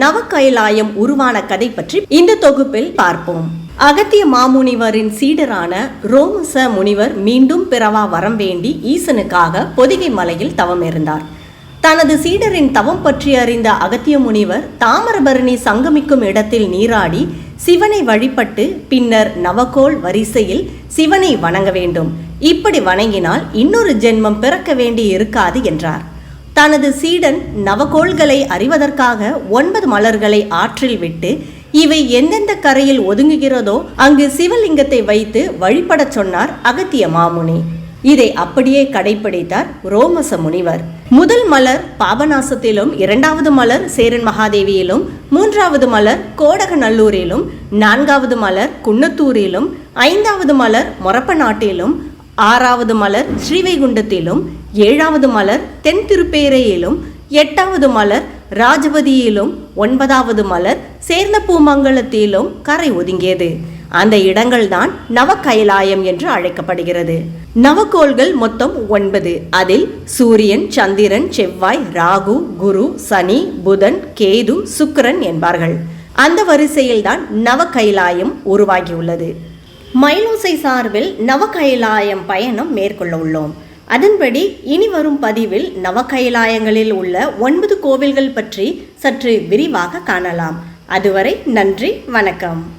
நவகைலாயம் உருவான கதை பற்றி இந்த தொகுப்பில் பார்ப்போம். அகத்திய மாமுனிவரின் சீடரான ரோமச முனிவர் மீண்டும் பிறவா வரம் வேண்டி ஈசனுக்காக பொதிகை மலையில் தவம் இருந்தார் தனது சீடரின் தவம் பற்றி அறிந்த அகத்திய முனிவர் தாமரபரணி சங்கமிக்கும் இடத்தில் நீராடி சிவனை வழிபட்டு பின்னர் நவகோள் வரிசையில் சிவனை வணங்க வேண்டும். இப்படி வணங்கினால் இன்னொரு ஜென்மம் பிறக்க வேண்டி இருக்காது என்றார். தனது சீடன் நவகோள்களை அறிவதற்காக ஒன்பது மலர்களை ஆற்றில் விட்டு இவை எந்தெந்த கரையில் ஒதுங்குகிறதோ அங்கு சிவலிங்கத்தை வைத்து வழிபடச் சொன்னார் அகத்திய மாமுனி. இதை அப்படியே கடைபிடித்தார் ரோமச முனிவர். முதல் மலர் பாபநாசத்திலும் இரண்டாவது மலர் சேரன் மகாதேவியிலும் மூன்றாவது மலர் கோடகநல்லூரிலும் நான்காவது மலர் குன்னத்தூரிலும் ஐந்தாவது மலர் மொரப்ப நாட்டிலும் ஆறாவது மலர் ஸ்ரீவைகுண்டத்திலும் ஏழாவது மலர் தென் திருப்பேரையிலும் எட்டாவது மலர் ராஜபதியிலும் ஒன்பதாவது மலர் சேர்ந்த பூமங்கலத்திலும் கரை ஒதுங்கியது. அந்த இடங்கள்தான் நவகைலாயம் என்று அழைக்கப்படுகிறது. நவக்கோள்கள் மொத்தம் ஒன்பது. அதில் சூரியன் சந்திரன் செவ்வாய் ராகு குரு சனி புதன் கேது சுக்கிரன் என்பார்கள். அந்த வரிசையில்தான் நவகைலாயம் உருவாகியுள்ளது. மயிலோசை சார்பில் நவகைலாயம் பயணம் மேற்கொள்ள உள்ளோம். அதன்படி இனி வரும் பதிவில் நவகைலாயங்களில் உள்ள ஒன்பது கோவில்கள் பற்றி சற்று விரிவாக காணலாம். அதுவரை நன்றி வணக்கம்.